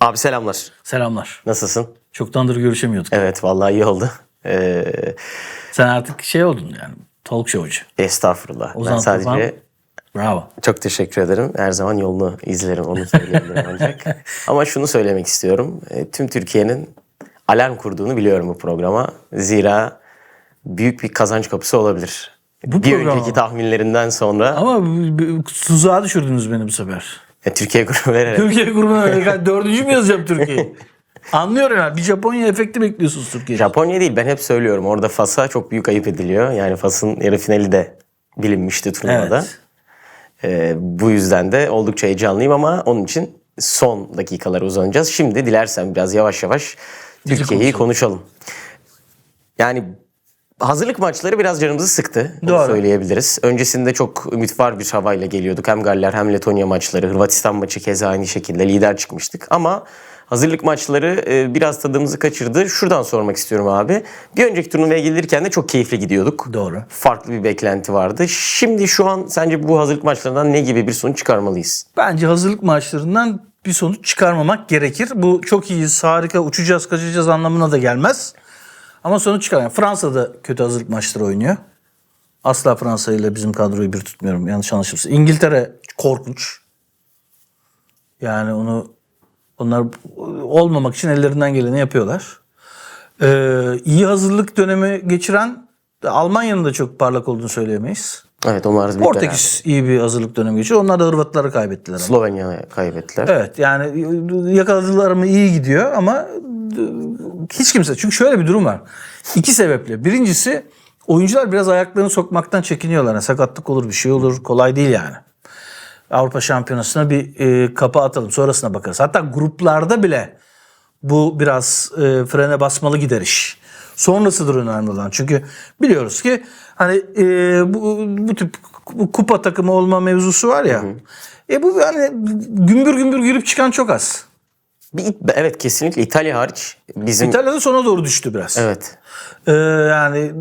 Abi selamlar. Selamlar. Nasılsın? Çoktandır görüşemiyorduk. Evet vallahi iyi oldu. Ee, Sen artık şey oldun yani talk showcu. estağfurullah. Ozan ben sadece Tufan. Bravo. çok teşekkür ederim. Her zaman yolunu izlerim onu söyleyebilirim ancak. Ama şunu söylemek istiyorum. E, Tüm Türkiye'nin alarm kurduğunu biliyorum bu programa. Zira büyük bir kazanç kapısı olabilir. Bu bir programa önceki mı? tahminlerinden sonra Ama b- b- tuzağa düşürdünüz beni bu sefer. E, Türkiye grubu vererek Türkiye grubuna öyle dördüncü mü yazacağım Türkiye? Anlıyorum yani. Bir Japonya efekti bekliyorsunuz Türkiye. Japonya değil ben hep söylüyorum. Orada Fas'a çok büyük ayıp ediliyor. Yani Fas'ın yarı finali de bilinmişti turnuvada. Evet. Ee, bu yüzden de oldukça heyecanlıyım ama onun için son dakikalara uzanacağız. Şimdi dilersen biraz yavaş yavaş Türkiye'yi konuşalım. Yani hazırlık maçları biraz canımızı sıktı. Onu Doğru. söyleyebiliriz. Öncesinde çok ümit var bir havayla geliyorduk. Hem Galler hem Letonya maçları, Hırvatistan maçı keza aynı şekilde lider çıkmıştık. Ama hazırlık maçları e, biraz tadımızı kaçırdı. Şuradan sormak istiyorum abi. Bir önceki turnuvaya gelirken de çok keyifli gidiyorduk. Doğru. Farklı bir beklenti vardı. Şimdi şu an sence bu hazırlık maçlarından ne gibi bir sonuç çıkarmalıyız? Bence hazırlık maçlarından bir sonuç çıkarmamak gerekir. Bu çok iyiyiz, harika, uçacağız, kaçacağız anlamına da gelmez. Ama sonuç çıkar. Yani Fransa'da kötü hazırlık maçları oynuyor. Asla Fransa ile bizim kadroyu bir tutmuyorum. Yanlış anlaşılmasın. İngiltere korkunç. Yani onu onlar olmamak için ellerinden geleni yapıyorlar. Ee, iyi hazırlık dönemi geçiren Almanya'nın da çok parlak olduğunu söyleyemeyiz. Evet onlar bir Portekiz iyi bir hazırlık dönemi geçiriyor. Onlar da Hırvatları kaybettiler. ama. Slovenya'ya kaybettiler. Evet yani yakaladılar mı iyi gidiyor ama hiç kimse. Çünkü şöyle bir durum var. İki sebeple. Birincisi oyuncular biraz ayaklarını sokmaktan çekiniyorlar. Yani sakatlık olur bir şey olur. Kolay değil yani. Avrupa Şampiyonası'na bir e, kapı atalım. Sonrasına bakarız. Hatta gruplarda bile bu biraz e, frene basmalı gider iş. Sonrasıdır önemli olan. Çünkü biliyoruz ki hani e, bu, bu tip bu kupa takımı olma mevzusu var ya. E bu hani gümbür gümbür girip çıkan çok az. Bir, evet kesinlikle İtalya hariç bizim İtalya'da sona doğru düştü biraz. evet Ee, yani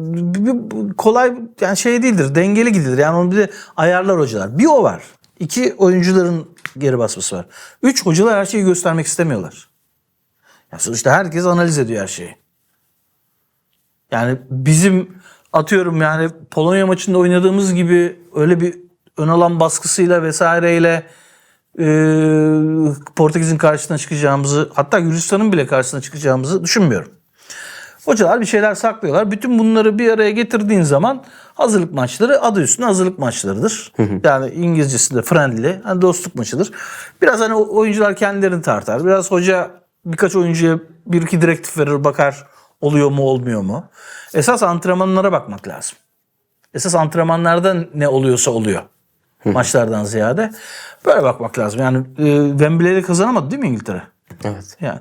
kolay yani şey değildir. Dengeli gidilir. Yani onu bir de ayarlar hocalar. Bir o var. İki oyuncuların geri basması var. Üç hocalar her şeyi göstermek istemiyorlar. Ya sonuçta herkes analiz ediyor her şeyi. Yani bizim atıyorum yani Polonya maçında oynadığımız gibi öyle bir ön alan baskısıyla vesaireyle e, Portekiz'in karşısına çıkacağımızı hatta Gürcistan'ın bile karşısına çıkacağımızı düşünmüyorum. Hocalar bir şeyler saklıyorlar. Bütün bunları bir araya getirdiğin zaman hazırlık maçları adı üstünde hazırlık maçlarıdır. Yani İngilizcesinde friendly, hani dostluk maçıdır. Biraz hani oyuncular kendilerini tartar. Biraz hoca birkaç oyuncuya bir iki direktif verir bakar oluyor mu olmuyor mu. Esas antrenmanlara bakmak lazım. Esas antrenmanlarda ne oluyorsa oluyor. Maçlardan ziyade. Böyle bakmak lazım. Yani e, Wembley'de kazanamadı değil mi İngiltere? evet. Yani.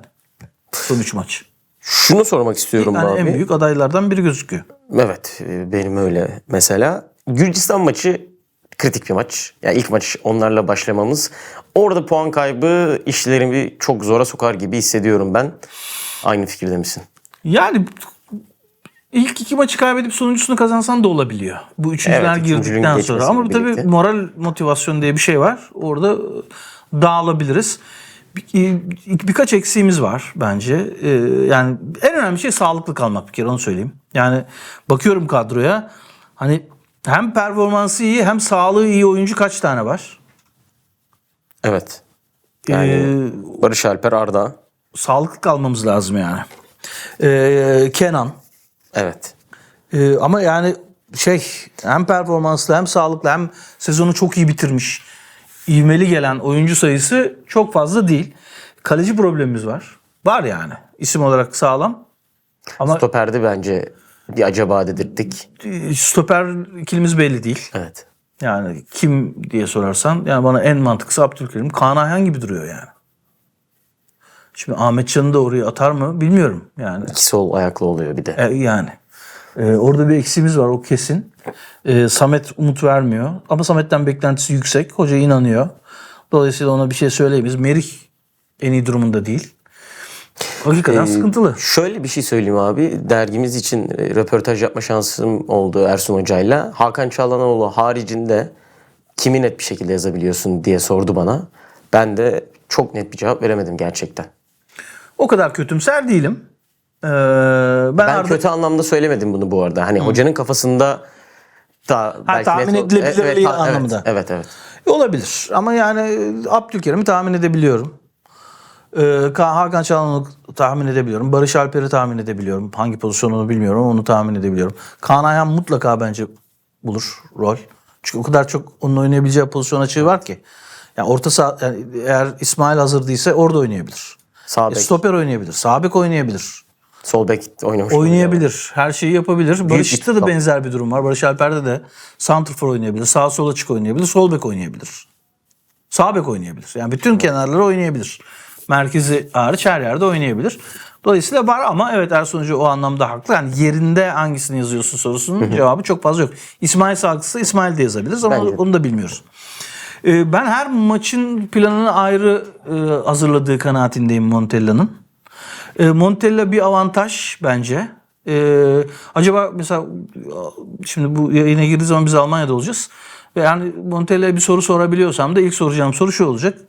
Son üç maç. Şunu sormak istiyorum Yani abi. en büyük adaylardan biri gözüküyor. Evet e, benim öyle mesela. Gürcistan maçı kritik bir maç. Yani ilk maç onlarla başlamamız. Orada puan kaybı işlerimi çok zora sokar gibi hissediyorum ben. Aynı fikirde misin? Yani ilk iki maçı kaybedip sonuncusunu kazansan da olabiliyor. Bu üçüncüler Evet, girdikten sonra. Ama birlikte. tabii moral motivasyon diye bir şey var. Orada dağılabiliriz. Bir, birkaç eksiğimiz var bence. Ee, yani en önemli şey sağlıklı kalmak bir kere onu söyleyeyim. Yani bakıyorum kadroya. Hani hem performansı iyi hem sağlığı iyi oyuncu kaç tane var? Evet. Yani Ee, Barış Alper Arda. sağlıklı kalmamız lazım yani. Ee, Kenan. Evet. Ee, ama yani şey hem performanslı hem sağlıklı hem sezonu çok iyi bitirmiş. ivmeli gelen oyuncu sayısı çok fazla değil. Kaleci problemimiz var. Var yani. İsim olarak sağlam. Ama Stoper'de bence bir acaba dedirttik. stoper ikilimiz belli değil. Evet. Yani kim diye sorarsan yani bana en mantıklısı Abdülkerim. Kaan Ayhan gibi duruyor yani. Şimdi Ahmetcan'ı da oraya atar mı bilmiyorum yani. İki sol ayaklı oluyor bir de. E, yani. E, orada bir eksiğimiz var o kesin. E, Samet umut vermiyor. Ama Samet'ten beklentisi yüksek. Hoca inanıyor. Dolayısıyla ona bir şey söyleyemeyiz. Merih en iyi durumunda değil. Hakikaten sıkıntılı. Şöyle bir şey söyleyeyim abi. Dergimiz için e, röportaj yapma şansım oldu Ersun Hoca'yla. Hakan Çalhanoğlu haricinde kimi net bir şekilde yazabiliyorsun diye sordu bana. Ben de çok net bir cevap veremedim gerçekten. O kadar kötümser değilim. Ee, ben, Ben Arda- kötü anlamda söylemedim bunu bu arada. Hani hocanın kafasında da belki tahmin net- edilebilirliği ta- anlamında. Evet, evet. Olabilir ama yani Abdülkerim'i tahmin edebiliyorum. Ee, Ka- Hakan Çalhanoğlu'nu tahmin edebiliyorum. Barış Alper'i tahmin edebiliyorum. Hangi pozisyonunu bilmiyorum onu tahmin edebiliyorum. Kaan Ayhan mutlaka bence bulur rol. Çünkü o kadar çok onun oynayabileceği pozisyon açığı var ki. Yani orta saha yani eğer İsmail hazır değilse orada oynayabilir. Sağ E, bek, stoper oynayabilir. Sağ bek oynayabilir. sol bek oynamış. Oynayabilir. Her şeyi yapabilir. Barış'ta da benzer bir durum var. Barış Alper'de de santrfor oynayabilir. Sağ sol açık oynayabilir. Sol bek oynayabilir. Sağ bek oynayabilir. Yani bütün kenarları oynayabilir. Merkezi hariç her yerde oynayabilir. Dolayısıyla var ama evet Ersun Hoca o anlamda haklı. Yani yerinde hangisini yazıyorsun sorusunun cevabı çok fazla yok. İsmail Sağlıklısı İsmail de yazabiliriz ama Bence onu da bilmiyoruz. Ee, Ben her maçın planını ayrı e, hazırladığı kanaatindeyim Montella'nın. E, Montella bir avantaj bence. E, acaba mesela şimdi bu yayına girdiği zaman biz Almanya'da olacağız. Yani Montella'ya bir soru sorabiliyorsam da ilk soracağım soru şu olacak.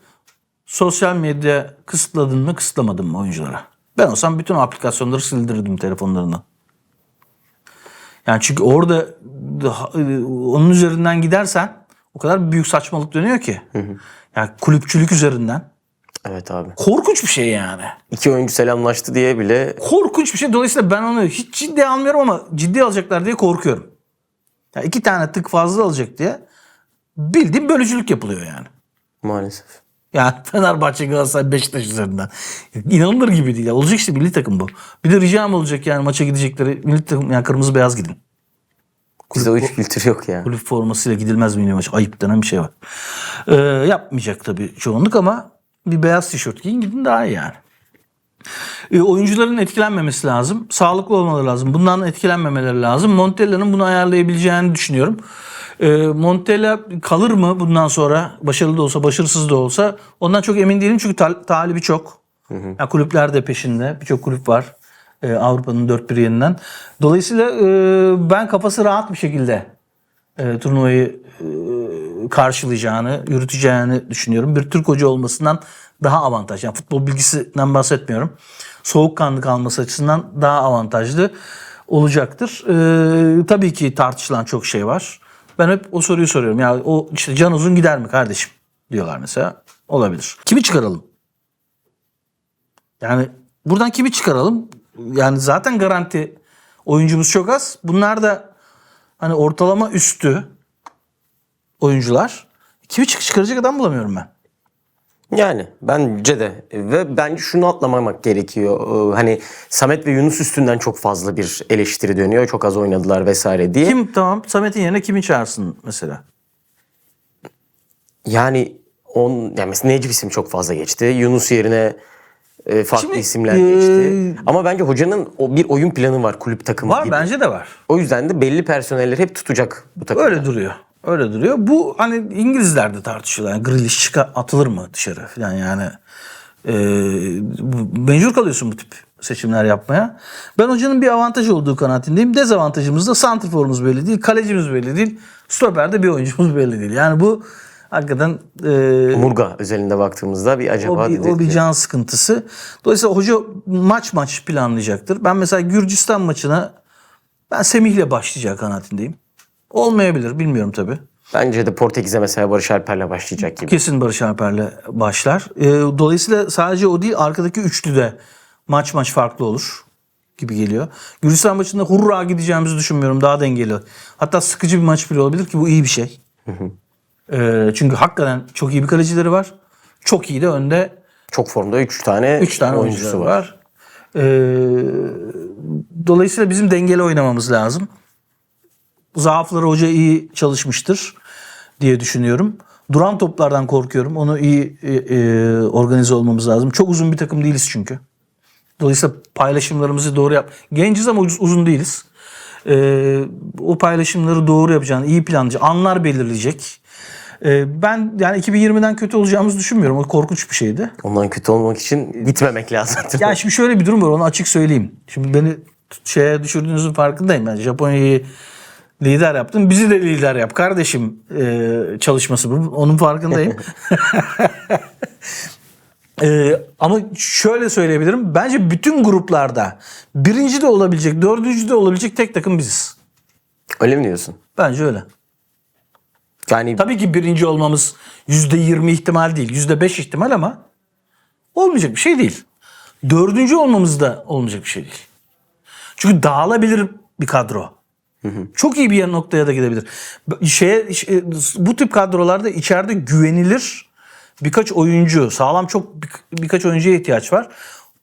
Sosyal medya kısıtladın mı kısıtlamadın mı oyunculara? Ben olsam bütün aplikasyonları sildirirdim telefonlarından. Yani çünkü orada e, onun üzerinden gidersen o kadar büyük saçmalık dönüyor ki. Yani kulüpçülük üzerinden. Evet abi. Korkunç bir şey yani. İki oyuncu selamlaştı diye bile Korkunç bir şey. Dolayısıyla ben onu hiç ciddiye almıyorum ama ciddi alacaklar diye korkuyorum. Ya iki tane tık fazla alacak diye bildiğim bölücülük yapılıyor yani. maalesef. Yani Fenerbahçe, Galatasaray, Beşiktaş üzerinden. İnanılır gibi değil. Ya. Olacak işte milli takım bu. Bir de ricam olacak yani maça gidecekleri milli takım yani kırmızı beyaz gidin. Bizde o iş kültürü yok ya. Kulüp formasıyla gidilmez milli maç. Ayıp denen bir şey var. Ee, yapmayacak tabii çoğunluk ama bir beyaz tişört giyin gidin daha iyi yani. Ee, oyuncuların etkilenmemesi lazım. Sağlıklı olmaları lazım. Bundan etkilenmemeleri lazım. Montella'nın bunu ayarlayabileceğini düşünüyorum. Ee, Montella kalır mı bundan sonra? Başarılı da olsa, başarısız da olsa. Ondan çok emin değilim çünkü ta- talibi çok. Yani kulüpler de peşinde. Birçok kulüp var. Ee, Avrupa'nın dört bir yerinden. Dolayısıyla e, ben kafası rahat bir şekilde e, turnuvayı e, karşılayacağını, yürüteceğini düşünüyorum. Bir Türk hoca olmasından daha avantaj. Yani futbol bilgisinden bahsetmiyorum. Soğukkanlı kalması açısından daha avantajlı olacaktır. E, tabii ki tartışılan çok şey var. Ben hep o soruyu soruyorum. Ya o işte Can Uzun gider mi kardeşim diyorlar mesela. Olabilir. Kimi çıkaralım? Yani buradan kimi çıkaralım? Yani zaten garanti oyuncumuz çok az. Bunlar da hani ortalama üstü oyuncular. Kimi çık- çıkaracak adam bulamıyorum ben. Yani bence de ve bence şunu atlamamak gerekiyor. Ee, Hani Samet ve Yunus üstünden çok fazla bir eleştiri dönüyor. Çok az oynadılar vesaire diye. Kim tamam Samet'in yerine kimi çağırsın mesela? Yani on yani mesela Necip isim çok fazla geçti. Yunus yerine e, farklı Şimdi, isimler e, geçti. Ama bence hocanın o bir oyun planı var kulüp takımı Var gibi. bence de var. O yüzden de belli personelleri hep tutacak bu takımda. Öyle duruyor. Öyle duruyor. Bu hani İngilizler de tartışıyorlar. Yani Grealish çıkar, atılır mı dışarı falan yani. E, bu- mecbur kalıyorsun bu tip seçimler yapmaya. Ben hocanın bir avantajı olduğu kanaatindeyim. Dezavantajımız da santrforumuz belli değil. Kalecimiz belli değil. Stoperde bir oyuncumuz belli değil. Yani bu hakikaten e, Murga özelinde baktığımızda bir acaba o bir, o bir can sıkıntısı. Dolayısıyla hoca maç maç planlayacaktır. Ben mesela Gürcistan maçına ben Semih'le başlayacak kanaatindeyim. Olmayabilir bilmiyorum tabii. Bence de Portekiz'e mesela Barış Alper'le başlayacak gibi. Kesin Barış Alper'le başlar. Ee, dolayısıyla sadece o değil arkadaki üçlü de maç maç farklı olur gibi geliyor. Gürcistan maçında hurra gideceğimizi düşünmüyorum. Daha dengeli. Hatta sıkıcı bir maç bile olabilir ki bu iyi bir şey. Ee, çünkü hakikaten çok iyi bir kalecileri var. Çok iyi de önde Çok formda 3 tane, 3 tane oyuncusu var. var. Ee, dolayısıyla bizim dengeli oynamamız lazım. Zaafları hoca iyi çalışmıştır diye düşünüyorum. Duran toplardan korkuyorum. Onu iyi e, e, organize olmamız lazım. Çok uzun bir takım değiliz çünkü. Dolayısıyla paylaşımlarımızı doğru yap. Genciz ama uz- uzun değiliz. Ee, o paylaşımları doğru yapacağını, iyi planlayacak, anlar belirleyecek. Ee, ben yani 2020'den kötü olacağımızı düşünmüyorum. O korkunç bir şeydi. Ondan kötü olmak için gitmemek lazım. Ya şimdi şöyle bir durum var onu açık söyleyeyim. Şimdi beni şeye düşürdüğünüzün farkındayım. Ben Japonya'yı lider yaptım. Bizi de lider yap kardeşim e, çalışması bu. Onun farkındayım. E, Ama şöyle söyleyebilirim. Bence bütün gruplarda birinci de olabilecek, dördüncü de olabilecek tek takım biziz. Öyle mi diyorsun? Bence öyle. Yani Tabii ki birinci olmamız yüzde yirmi ihtimal değil. Yüzde beş ihtimal ama olmayacak bir şey değil. Dördüncü olmamız da olmayacak bir şey değil. Çünkü dağılabilir bir kadro. Çok iyi bir noktaya da gidebilir. Şeye, şey- bu tip kadrolarda içeride güvenilir birkaç oyuncu, sağlam çok bir- birkaç oyuncuya ihtiyaç var.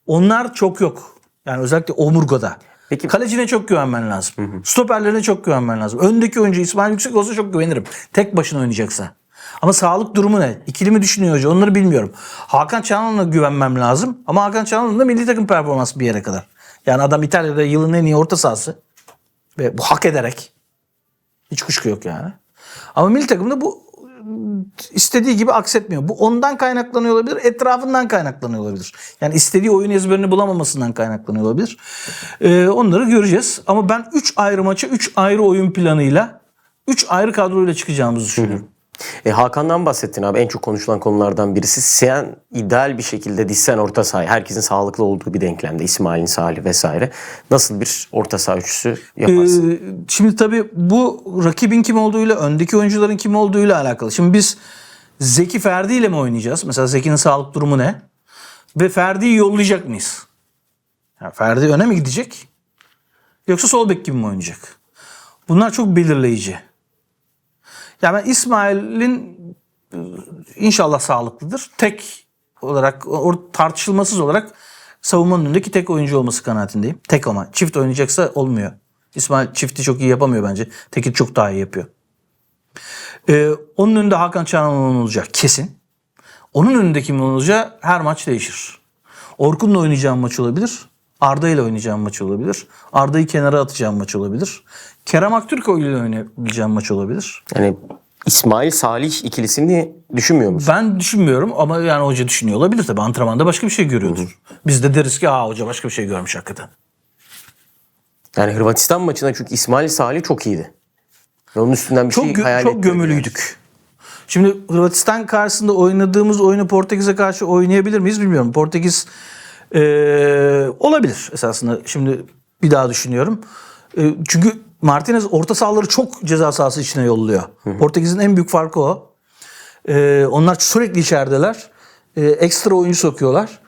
Onlar çok yok. Yani özellikle omurgada. Peki- Kalecine çok güvenmen lazım. Stoperlerine çok güvenmen lazım. Öndeki oyuncu İsmail Yüksek olsa çok güvenirim. Tek başına oynayacaksa. Ama sağlık durumu ne? İkili mi düşünüyor hoca? Onları bilmiyorum. Hakan Çalhanoğlu'na güvenmem lazım. Ama Hakan Çalhanoğlu'nun da milli takım performansı bir yere kadar. Yani adam İtalya'da yılın en iyi orta sahası. Ve bu hak ederek. Hiç kuşku yok yani. Ama milli takımda bu istediği gibi aksetmiyor. Bu ondan kaynaklanıyor olabilir, etrafından kaynaklanıyor olabilir. Yani istediği oyun ezberini bulamamasından kaynaklanıyor olabilir. Ee, onları göreceğiz. Ama ben 3 ayrı maça 3 ayrı oyun planıyla 3 ayrı kadroyla çıkacağımızı düşünüyorum. E, Hakan'dan bahsettin abi. En çok konuşulan konulardan birisi. Sen ideal bir şekilde dizsen orta sahayı. Herkesin sağlıklı olduğu bir denklemde. İsmail'in, Salih vesaire. Nasıl bir orta saha üçlüsü yaparsın? Ee, şimdi tabii bu rakibin kim olduğuyla, öndeki oyuncuların kim olduğuyla alakalı. Şimdi biz Zeki Ferdi ile mi oynayacağız? Mesela Zeki'nin sağlık durumu ne? Ve Ferdi'yi yollayacak mıyız? Yani Ferdi öne mi gidecek? Yoksa sol bek gibi mi oynayacak? Bunlar çok belirleyici. Yani ben İsmail'in e, inşallah sağlıklıdır. Tek olarak, tartışılmasız olarak savunmanın önündeki tek oyuncu olması kanaatindeyim. Tek ama. Çift oynayacaksa olmuyor. İsmail çifti çok iyi yapamıyor bence. Teki çok daha iyi yapıyor. Ee, onun önünde Hakan Çalhanoğlu olacak kesin. Onun önünde kim olacağı her maç değişir. Orkun'la oynayacağım maç olabilir. Arda ile oynayacağım maç olabilir. Arda'yı kenara atacağım maç olabilir. Kerem Aktürkoğlu ile oynayabileceğim maç olabilir. Yani İsmail, Salih ikilisini düşünmüyor musun? Ben düşünmüyorum ama yani hoca düşünüyor olabilir tabii. Antrenmanda başka bir şey görüyordur. Biz de deriz ki ha hoca başka bir şey görmüş hakikaten. Yani Hırvatistan maçında çünkü İsmail, Salih çok iyiydi. Ve onun üstünden bir Çok şey hayal çok gömülüydük. Şimdi Hırvatistan karşısında oynadığımız oyunu Portekiz'e karşı oynayabilir miyiz bilmiyorum. Portekiz eee, olabilir esasında. Şimdi bir daha düşünüyorum. Eee, çünkü Martinez orta sahaları çok ceza sahası içine yolluyor. Portekiz'in en büyük farkı o. Eee, onlar sürekli içerideler. Eee, ekstra oyuncu sokuyorlar.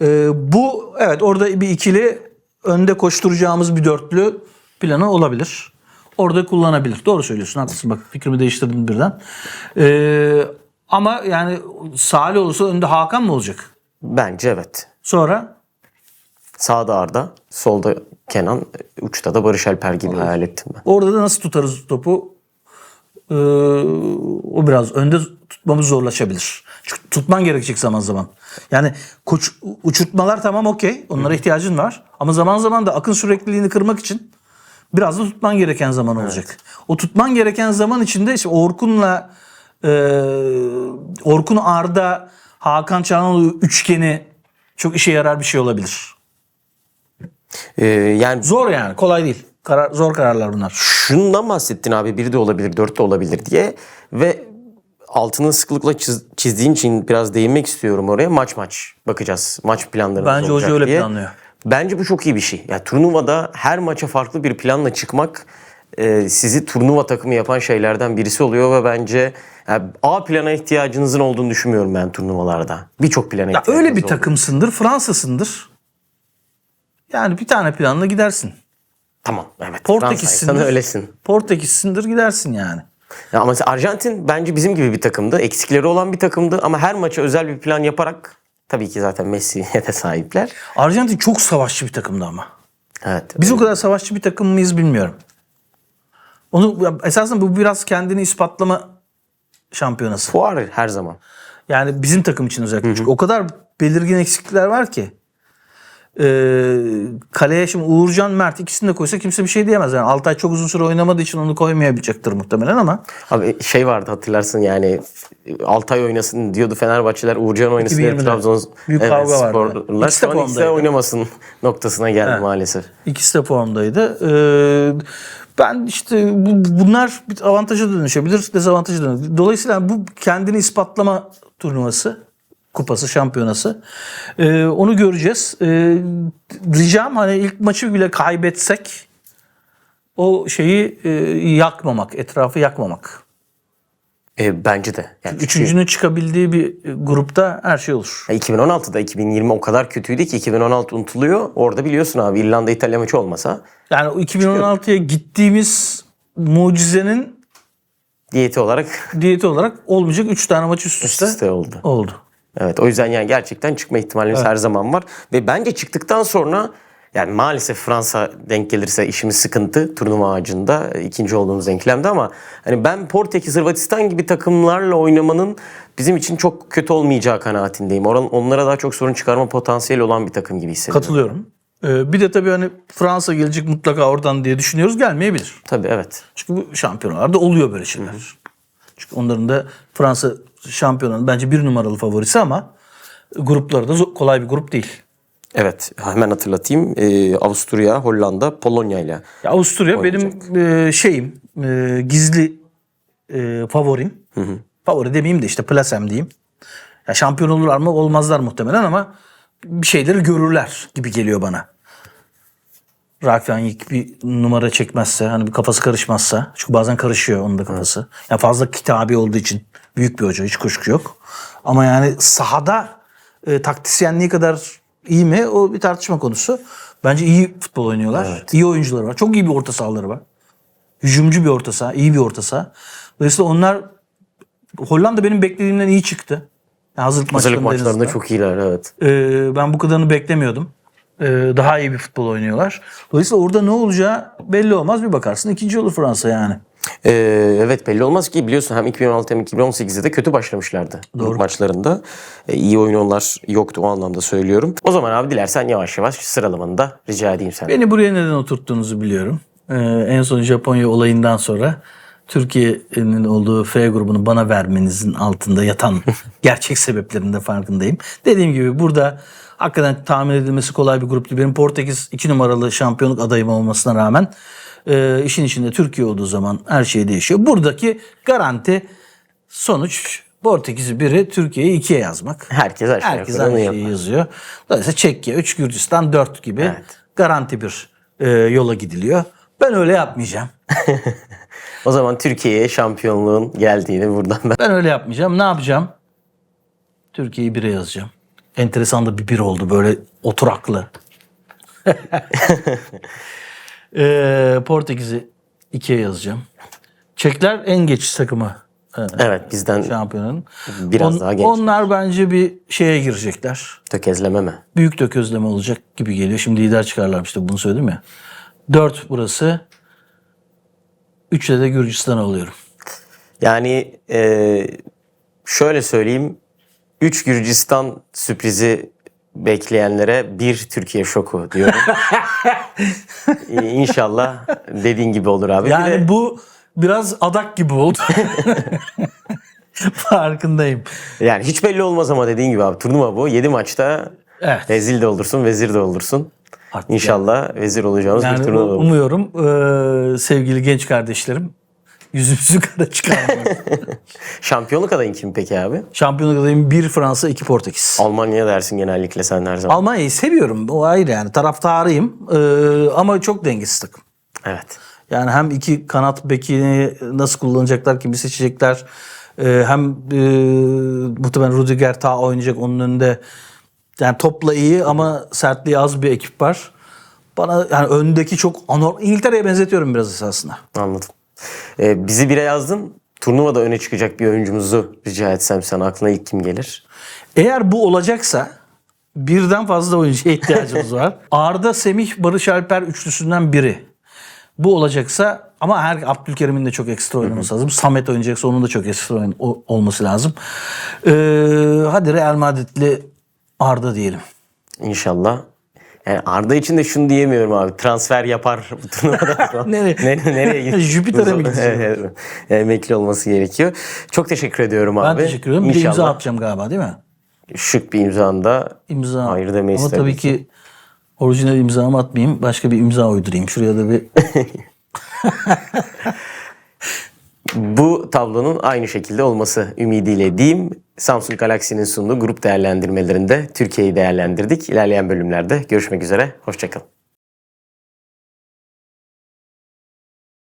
Eee, bu evet orada bir ikili önde koşturacağımız bir dörtlü planı olabilir. Orada kullanabilir. Doğru söylüyorsun haklısın bak fikrimi değiştirdim birden. Eee, ama yani Salih olursa önde Hakan mı olacak? Bence evet. Sonra Sağda Arda, solda Kenan, uçta da Barış Alper gibi hayal ettim ben. orada da nasıl tutarız topu? Eee, o biraz önde tutmamız zorlaşabilir. Çünkü tutman gerekecek zaman zaman. Yani koç, uçurtmalar tamam okey. Onlara ihtiyacın var. Ama zaman zaman da akın sürekliliğini kırmak için biraz da tutman gereken zaman olacak. O tutman gereken zaman içinde işte Orkun'la e, Orkun Arda Hakan Çalhanoğlu üçgeni çok işe yarar bir şey olabilir. Ee, yani Zor yani kolay değil. Karar, zor kararlar bunlar. şundan bahsettin abi biri de olabilir, dört de olabilir diye ve altını sıklıkla çiz- çizdiğin için biraz değinmek istiyorum oraya. Maç maç bakacağız. Maç planları Bence hoca öyle planlıyor. Bence bu çok iyi bir şey. Ya turnuvada her maça farklı bir planla çıkmak e, sizi turnuva takımı yapan şeylerden birisi oluyor ve bence A plana ihtiyacınızın olduğunu düşünmüyorum ben turnuvalarda. Birçok plana Ya öyle bir olduğunu. takımsındır, Fransa'sındır. Yani bir tane planla gidersin. Tamam evet. Portekiz'sindir. Öylesin. Portekiz'sindir gidersin yani. Ya ama Arjantin bence bizim gibi bir takımdı. Eksikleri olan bir takımdı ama her maça özel bir plan yaparak tabii ki zaten Messi'ye de sahipler. Arjantin çok savaşçı bir takımdı ama. Evet. Biz o kadar savaşçı bir takım mıyız bilmiyorum. Onu esasında bu biraz kendini ispatlama şampiyonası. Fuar her zaman. Yani bizim takım için özellikle. Çünkü o kadar belirgin eksiklikler var ki. Ee, kaleye şimdi Uğurcan Mert ikisini de koysa kimse bir şey diyemez. Yani Altay çok uzun süre oynamadığı için onu koymayacaktır muhtemelen ama Abi şey vardı hatırlarsın yani Altay oynasın diyordu Fenerbahçeler Uğurcan oynasın diye 2020'de. Trabzon Büyük kavga vardı. İkisi de formdaydı. oynamasın noktasına geldi maalesef. ikisi de formdaydı. Ee, ben işte bu, bunlar bir avantaja dönüşebilir, dezavantaja dönüşebilir. Dolayısıyla bu kendini ispatlama turnuvası. kupası, şampiyonası. Ee, onu göreceğiz. Ee, ricam hani ilk maçı bile kaybetsek o şeyi e, yakmamak, etrafı yakmamak. E, bence de. Yani çünkü- Üçüncünün çıkabildiği bir e, grupta her şey olur. Ya 2016'da 2020 o kadar kötüydü ki 2016 unutuluyor. Orada biliyorsun abi İrlanda İtalya maçı olmasa Yani o 2016'ya gittiğimiz mucizenin diyeti olarak diyeti olarak olmayacak 3 tane maç üst üst üste üste oldu. oldu. Evet o yüzden yani gerçekten çıkma ihtimalimiz her zaman var. Ve bence çıktıktan sonra yani maalesef Fransa denk gelirse işimiz sıkıntı turnuva ağacında e, ikinci olduğumuz denklemde ama hani ben Portekiz, Hırvatistan gibi takımlarla oynamanın bizim için çok kötü olmayacağı kanaatindeyim. Oran, onlara daha çok sorun çıkarma potansiyeli olan bir takım gibi hissediyorum. Katılıyorum. Ee, bir de tabii hani Fransa gelecek mutlaka oradan diye düşünüyoruz. Gelmeyebilir. Tabii evet. Çünkü bu şampiyonalarda oluyor böyle şeyler. Çünkü onların da Fransa şampiyonanın bence bir numaralı favorisi ama grupları da kolay bir grup değil. Evet hemen hatırlatayım. Ee, Avusturya, Hollanda, Polonya ile. Ya Avusturya benim e, şeyim, e, gizli e, favorim. Favori demeyeyim de işte plasem diyeyim. Ya şampiyon olurlar mı? Olmazlar muhtemelen ama bir şeyleri görürler gibi geliyor bana. Rafinha bir numara çekmezse, hani bir kafası karışmazsa. Çünkü bazen karışıyor onun da kafası. Ya fazla kitabi olduğu için büyük bir hoca, hiç kuşku yok. Ama yani sahada e, taktisyenliği kadar iyi mi? O bir tartışma konusu. Bence iyi futbol oynuyorlar. İyi oyuncuları var. Çok iyi bir orta sahaları var. Hücumcu bir orta saha, iyi bir orta saha. Dolayısıyla onlar Hollanda benim beklediğimden iyi çıktı. Yani hazırlık, Hazırlık maçlarında maçlarında çok iyiler evet. Ee, ben bu kadarını beklemiyordum. Ee, daha iyi bir futbol oynuyorlar. Dolayısıyla orada ne olacağı belli olmaz. Bir bakarsın ikinci olur Fransa yani. Ee, evet belli olmaz ki biliyorsun hem 2016 hem 2018'de de kötü başlamışlardı Doğru. maçlarında. Ee, iyi oyunlar yoktu o anlamda söylüyorum. O zaman abi dilersen yavaş yavaş sıralamanı da rica edeyim senden. Beni buraya neden oturttuğunuzu biliyorum. Ee, en son Japonya olayından sonra Türkiye'nin olduğu F grubunu bana vermenizin altında yatan gerçek sebeplerinin de farkındayım. Dediğim gibi burada hakikaten tahmin edilmesi kolay bir grup değil. Benim Portekiz 2 numaralı şampiyonluk adayım olmasına rağmen e, işin içinde Türkiye olduğu zaman her şey değişiyor. Buradaki garanti sonuç Portekiz'i biri Türkiye'yi ikiye yazmak. Herkes aşağı Herkes aynı yapar. şeyi yazıyor. Dolayısıyla Çekya 3, Gürcistan 4 gibi Evet. garanti bir e, yola gidiliyor. Ben öyle yapmayacağım. O zaman Türkiye'ye şampiyonluğun geldiğini buradan ben Ben öyle yapmayacağım. Ne yapacağım? Türkiye'yi bire yazacağım. Enteresan da bir bir oldu böyle oturaklı. e, Portekiz'i ikiye yazacağım. Çekler en geç takımı e, evet bizden şampiyonun. Biraz daha genç. Onlar bence bir şeye girecekler. tökezleme mi? büyük döközleme olacak gibi geliyor. Şimdi lider çıkarlarmış işte bunu söyledim ya. 4 burası. 3'e de Gürcistan alıyorum. Yani e, şöyle söyleyeyim. 3 Gürcistan sürprizi bekleyenlere bir Türkiye şoku diyorum. İnşallah dediğin gibi olur abi. Bir Yani de- bu biraz adak gibi oldu. Farkındayım. Yani hiç belli olmaz ama dediğin gibi abi turnuva bu. 7 maçta Evet. rezil de olursun, vezir de olursun. Artık İnşallah vezir olacağımız bir Yani turnuva olur. umuyorum eee, sevgili genç kardeşlerim yüzümüzü kara çıkarmaz. Şampiyonluk adayın kim peki abi? Şampiyonluk adayım 1 Fransa 2 Portekiz. Almanya dersin genellikle sen her zaman. Almanya'yı seviyorum. O ayrı yani. Taraftarıyım. Eee, ama çok dengesiz takım. Evet. Yani hem iki kanat bekini nasıl kullanacaklar, kimi seçecekler. Ee, hem e, muhtemelen Rudiger ta oynayacak onun önünde. Yani topla iyi ama sertliği az bir ekip var. Bana yani öndeki çok anor... İngiltere'ye benzetiyorum biraz esasında. Anladım. Ee, bizi bire yazdın. Turnuvada öne çıkacak bir oyuncumuzu rica etsem sana aklına ilk kim gelir? Eğer bu olacaksa birden fazla oyuncuya ihtiyacımız var. Arda, Semih, Barış Alper üçlüsünden biri. Bu olacaksa ama her Abdülkerim'in de çok ekstra oynaması lazım. Samet oynayacaksa onun da çok ekstra oyun- o- olması lazım. Ee, hadi Real Madrid'li Arda diyelim. İnşallah. Yani Arda için de şunu diyemiyorum abi. Transfer yapar bu turnuvadan sonra. Nereye? Nere- nereye gidiyor? Jüpiter'e mi gidecek? Evet, evet. Emekli olması gerekiyor. Çok teşekkür ediyorum Ben abi. teşekkür ederim. Bir de imza İnşallah atacağım galiba değil mi? şık bir imzanda İmza. Hayır demeyi Ama tabii ki orijinal imzamı atmayayım. Başka bir imza uydurayım. Şuraya da bir bu tablonun aynı şekilde olması ümidiyle diyeyim. Samsung Galaxy'nin sunduğu grup değerlendirmelerinde Türkiye'yi değerlendirdik. İlerleyen bölümlerde görüşmek üzere. Hoşçakalın.